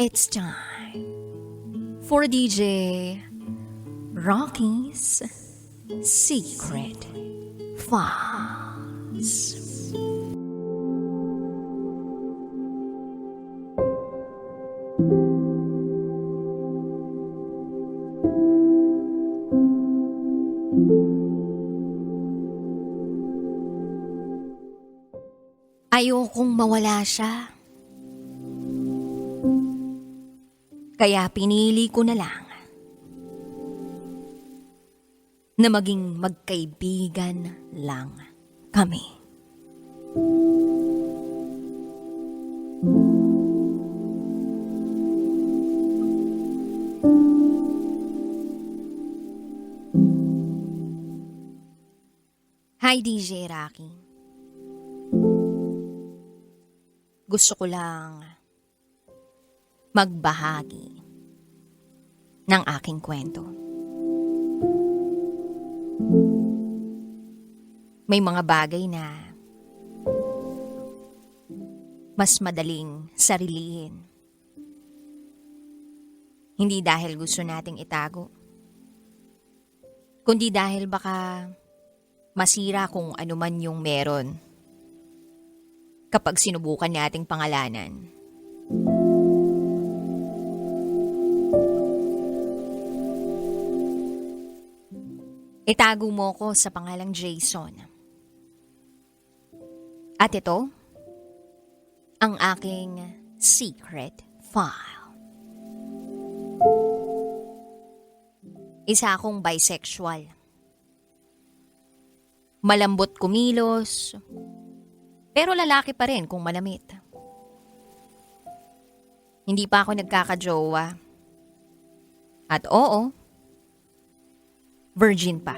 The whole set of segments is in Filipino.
It's time for DJ Rocky's Secret Files. Ayokong mawala siya. Kaya pinili ko na lang na maging magkaibigan lang kami. Hi DJ Rocky. Gusto ko lang magbahagi ng aking kwento. May mga bagay na mas madaling sarilihin. Hindi dahil gusto nating itago, kundi dahil baka masira kung ano man yung meron kapag sinubukan nating pangalanan. Itago mo ko sa pangalang Jason. At ito, ang aking secret file. Isa akong bisexual. Malambot kumilos, pero lalaki pa rin kung malamit. Hindi pa ako nagkakajowa. At oo, virgin pa.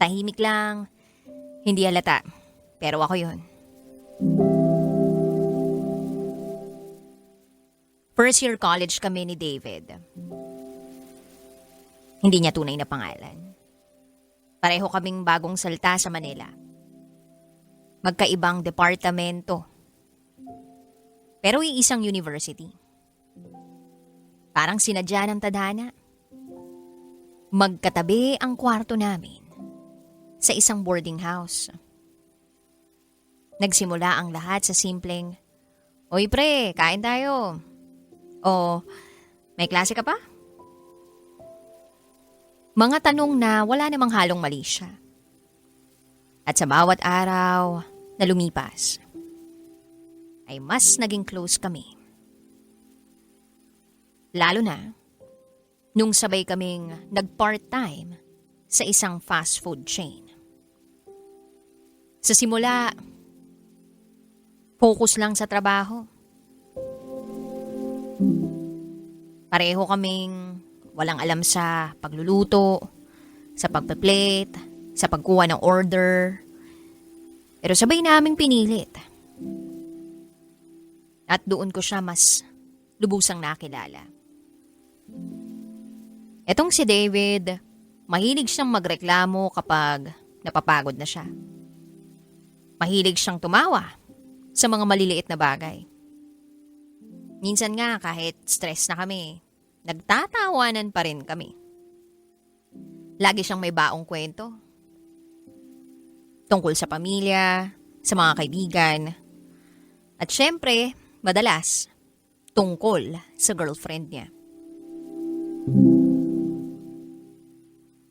Tahimik lang, hindi halata. Pero ako yun. First year college kami ni David. Hindi niya tunay na pangalan. Pareho kaming bagong salta sa Manila. Magkaibang departamento. Pero iisang university. Parang sinadya ng tadhana. Magkatabi ang kwarto namin sa isang boarding house. Nagsimula ang lahat sa simpleng, Oy pre, kain tayo. O, may klase ka pa? Mga tanong na wala namang halong mali siya. At sa bawat araw na lumipas, ay mas naging close kami. Lalo na, nung sabay kaming nag-part-time sa isang fast food chain. Sa simula, focus lang sa trabaho. Pareho kaming walang alam sa pagluluto, sa pagpe-plate, sa pagkuha ng order. Pero sabay naming pinilit. At doon ko siya mas lubusang nakilala. Etong si David, mahilig siyang magreklamo kapag napapagod na siya. Mahilig siyang tumawa sa mga maliliit na bagay. Minsan nga kahit stress na kami, nagtatawanan pa rin kami. Lagi siyang may baong kwento. Tungkol sa pamilya, sa mga kaibigan, at syempre, madalas, tungkol sa girlfriend niya.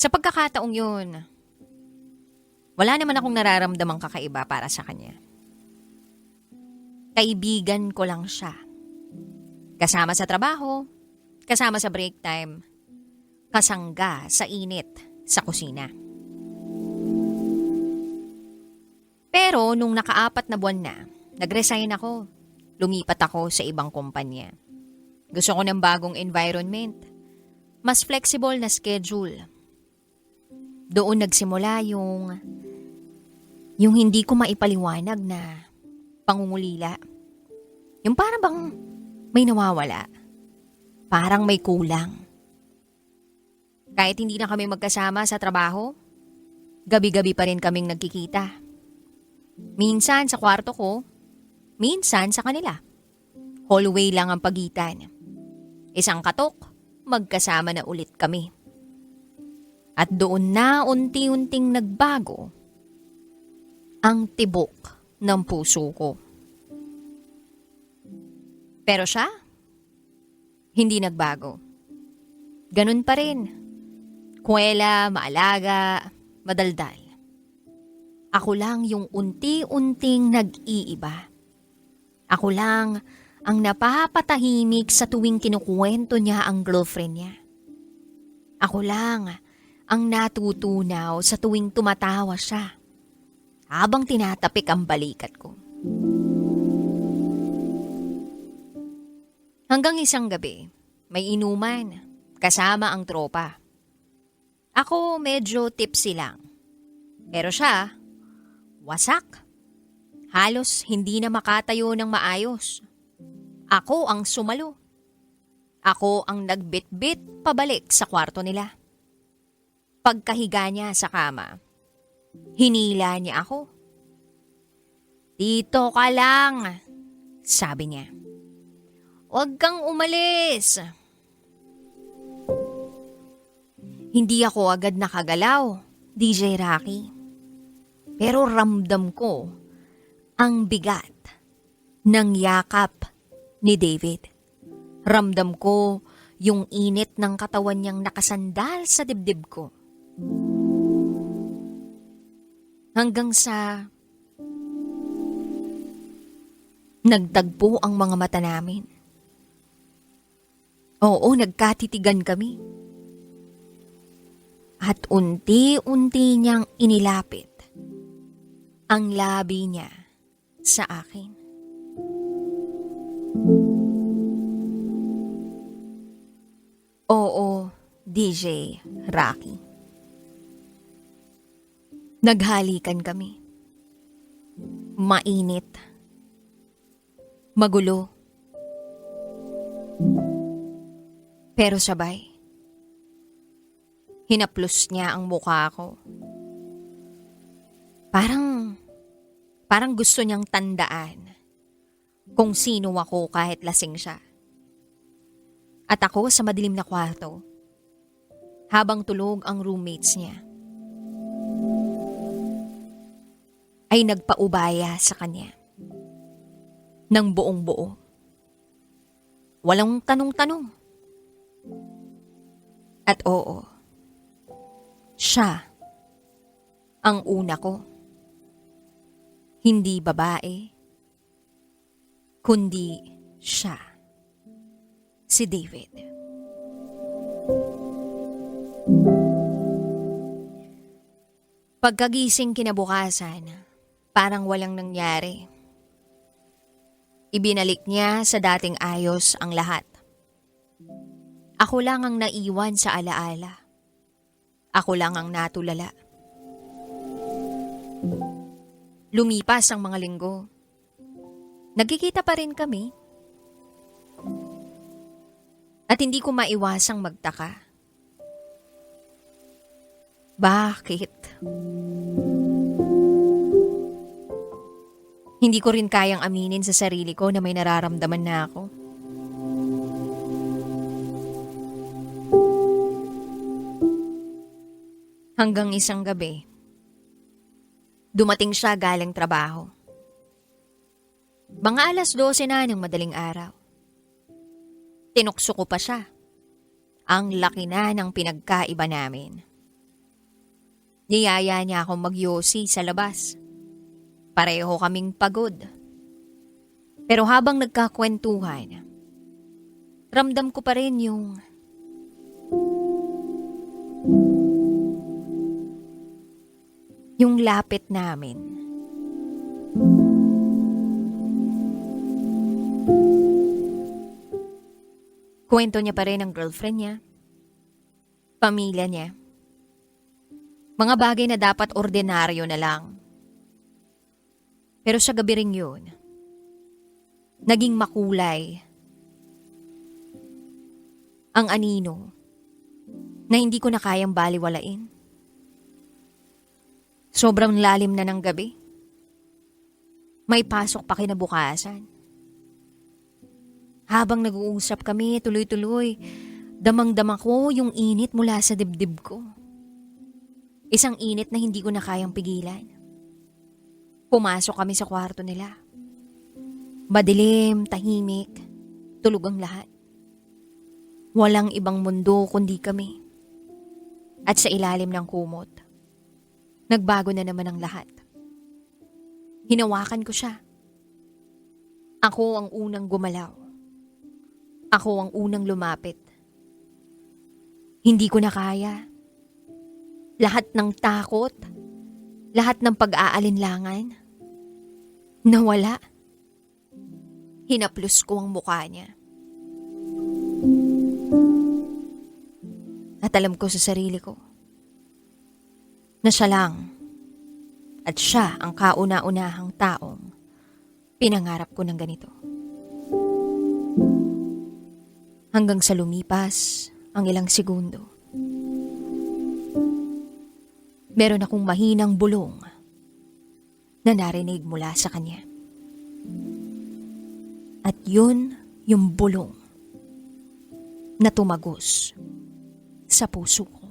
Sa pagkakataong yun, wala naman akong nararamdamang kakaiba para sa kanya. Kaibigan ko lang siya. Kasama sa trabaho, kasama sa break time, kasangga sa init sa kusina. Pero nung nakaapat na buwan na, nag-resign ako. Lumipat ako sa ibang kumpanya. Gusto ko ng bagong environment. Mas flexible na schedule. Doon nagsimula yung yung hindi ko maipaliwanag na pangungulila. Yung parang bang may nawawala. Parang may kulang. Kahit hindi na kami magkasama sa trabaho, gabi-gabi pa rin kaming nagkikita. Minsan sa kwarto ko, minsan sa kanila. Hallway lang ang pagitan. Isang katok, magkasama na ulit kami. At doon na unti-unting nagbago ang tibok ng puso ko. Pero siya, hindi nagbago. Ganun pa rin. Kuwela, maalaga, madaldal. Ako lang yung unti-unting nag-iiba. Ako lang ang napapatahimik sa tuwing kinukwento niya ang girlfriend niya. Ako lang ang natutunaw sa tuwing tumatawa siya habang tinatapik ang balikat ko. Hanggang isang gabi, may inuman kasama ang tropa. Ako medyo tipsy lang. Pero siya, wasak. Halos hindi na makatayo ng maayos. Ako ang sumalo. Ako ang nagbitbit pabalik sa kwarto nila. Pagkahiga niya sa kama, hinila niya ako. Dito ka lang, sabi niya. Huwag kang umalis. Hindi ako agad nakagalaw, DJ Rocky. Pero ramdam ko ang bigat ng yakap ni David. Ramdam ko yung init ng katawan niyang nakasandal sa dibdib ko. Hanggang sa nagtagpo ang mga mata namin. Oo, nagkatitigan kami. At unti-unti niyang inilapit ang labi niya sa akin. Oo, DJ Rocky. Naghalikan kami. Mainit. Magulo. Pero sabay. Hinaplos niya ang mukha ko. Parang, parang gusto niyang tandaan kung sino ako kahit lasing siya. At ako sa madilim na kwarto, habang tulog ang roommates niya. Ay nagpaubaya sa kanya. Ng buong buo. Walang tanong-tanong. At oo, siya ang una ko. Hindi babae, kundi siya. Si David. Pagkagising kinabukasan, parang walang nangyari. Ibinalik niya sa dating ayos ang lahat. Ako lang ang naiwan sa alaala. Ako lang ang natulala. Lumipas ang mga linggo. Nagkikita pa rin kami. At hindi ko maiwasang magtaka. Bakit? Hindi ko rin kayang aminin sa sarili ko na may nararamdaman na ako. Hanggang isang gabi, dumating siya galing trabaho. Mga alas 12 na ng madaling araw. Tinukso ko pa siya. Ang laki na ng pinagkaiba namin. Niyaya niya akong magyosi sa labas. Pareho kaming pagod. Pero habang nagkakwentuhan, ramdam ko pa rin yung yung lapit namin. Kwento niya pa rin ang girlfriend niya, pamilya niya, mga bagay na dapat ordinaryo na lang. Pero sa gabi ring yun, naging makulay ang anino na hindi ko na kayang baliwalain. Sobrang lalim na ng gabi. May pasok pa kinabukasan. Habang nag-uusap kami, tuloy-tuloy, damang-dama ko yung init mula sa dibdib ko. Isang init na hindi ko na kayang pigilan. Pumasok kami sa kwarto nila. Madilim, tahimik, tulog ang lahat. Walang ibang mundo kundi kami. At sa ilalim ng kumot, nagbago na naman ang lahat. Hinawakan ko siya. Ako ang unang gumalaw. Ako ang unang lumapit. Hindi ko na kaya. Lahat ng takot, lahat ng pag-aalinlangan, nawala. Hinaplos ko ang mukha niya. At alam ko sa sarili ko na siya lang at siya ang kauna-unahang taong pinangarap ko ng ganito. Hanggang sa lumipas ang ilang segundo. Meron akong mahinang bulong na narinig mula sa kanya. At yun yung bulong na tumagos sa puso ko.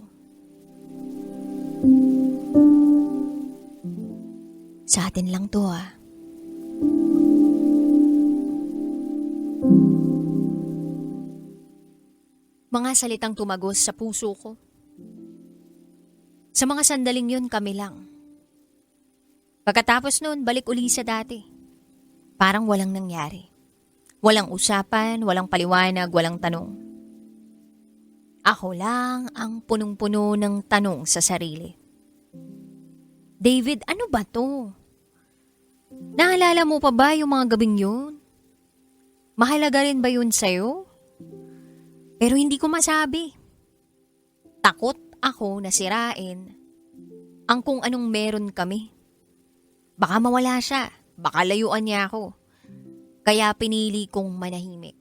Sa atin lang to ah. Mga salitang tumagos sa puso ko. Sa mga sandaling yun kami lang. Pagkatapos nun, balik uli sa dati. Parang walang nangyari. Walang usapan, walang paliwanag, walang tanong. Ako lang ang punong-puno ng tanong sa sarili. David, ano ba to? Naalala mo pa ba yung mga gabing yun? Mahalaga rin ba yun sa'yo? Pero hindi ko masabi. Takot ako na sirain ang kung anong meron kami. Baka mawala siya, baka layuan niya ako. Kaya pinili kong manahimik.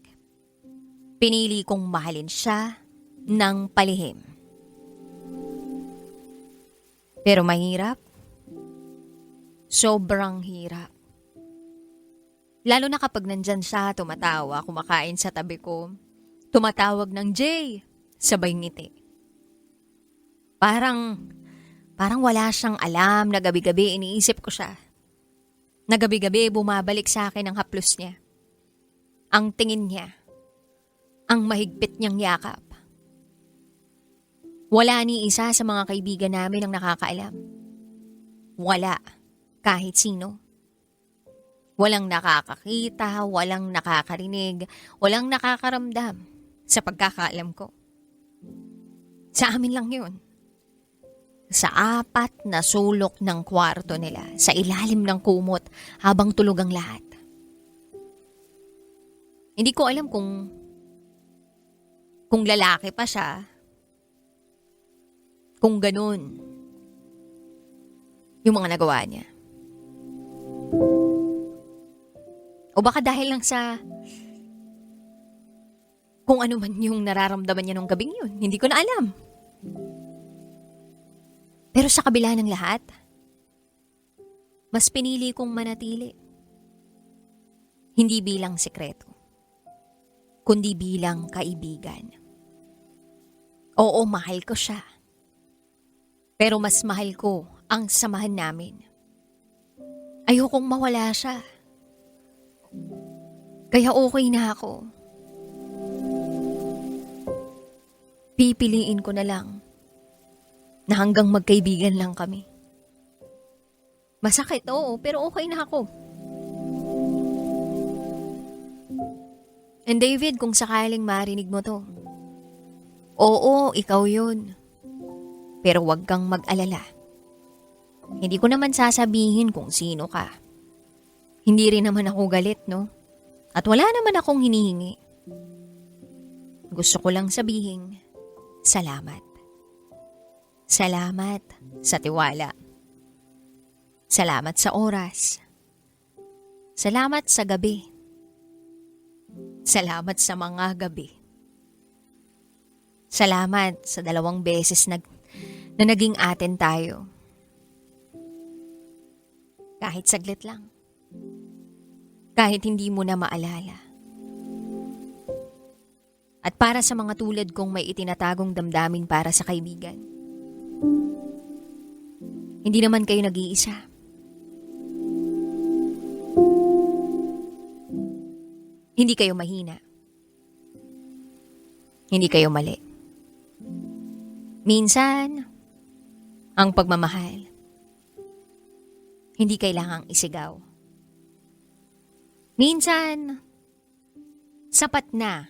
Pinili kong mahalin siya ng palihim. Pero mahirap. Sobrang hirap. Lalo na kapag nandyan siya, tumatawa, kumakain sa tabi ko. Tumatawag ng Jay, sabay ngiti. Parang, parang wala siyang alam na gabi-gabi iniisip ko siya. Na gabi-gabi bumabalik sa akin ang haplos niya. Ang tingin niya. Ang mahigpit niyang yakap. Wala ni isa sa mga kaibigan namin ang nakakaalam. Wala, kahit sino. Walang nakakakita, walang nakakarinig, walang nakakaramdam sa pagkakaalam ko. Sa amin lang yun. Sa apat na sulok ng kwarto nila, sa ilalim ng kumot, habang tulog ang lahat. Hindi ko alam kung kung lalaki pa siya, kung ganun, yung mga nagawa niya. O baka dahil lang sa kung ano man yung nararamdaman niya nung gabing yun. Hindi ko na alam. Pero sa kabila ng lahat, mas pinili kong manatili. Hindi bilang sekreto, kundi bilang kaibigan. Oo, mahal ko siya. Pero mas mahal ko ang samahan namin. Ayokong mawala siya. Kaya okay na ako. Pipiliin ko na lang na hanggang magkaibigan lang kami. Masakit, oo, pero okay na ako. And David, kung sakaling marinig mo to, oo, ikaw yun. Pero wag kang mag-alala. Hindi ko naman sasabihin kung sino ka. Hindi rin naman ako galit, no? At wala naman akong hinihingi. Gusto ko lang sabihin, salamat. Salamat sa tiwala. Salamat sa oras. Salamat sa gabi. Salamat sa mga gabi. Salamat sa dalawang beses nag, na naging atin tayo. Kahit saglit lang. Kahit hindi mo na maalala. At para sa mga tulad kong may itinatagong damdamin para sa kaibigan. Hindi naman kayo nag-iisa. Hindi kayo mahina. Hindi kayo mali. Minsan, ang pagmamahal, hindi kailangang isigaw. Minsan, sapat na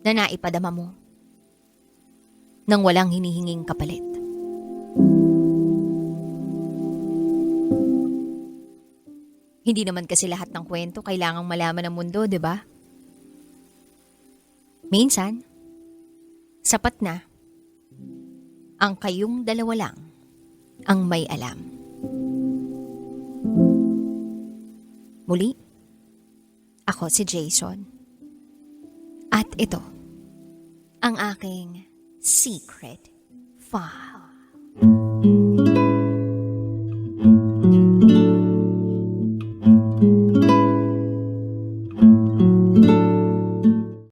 na naipadama mo nang walang hinihinging kapalit. Hindi naman kasi lahat ng kwento kailangang malaman ng mundo, di ba? Minsan, sapat na ang kayong dalawa lang ang may alam. Muli, ako si Jason. At ito, ang aking secret five.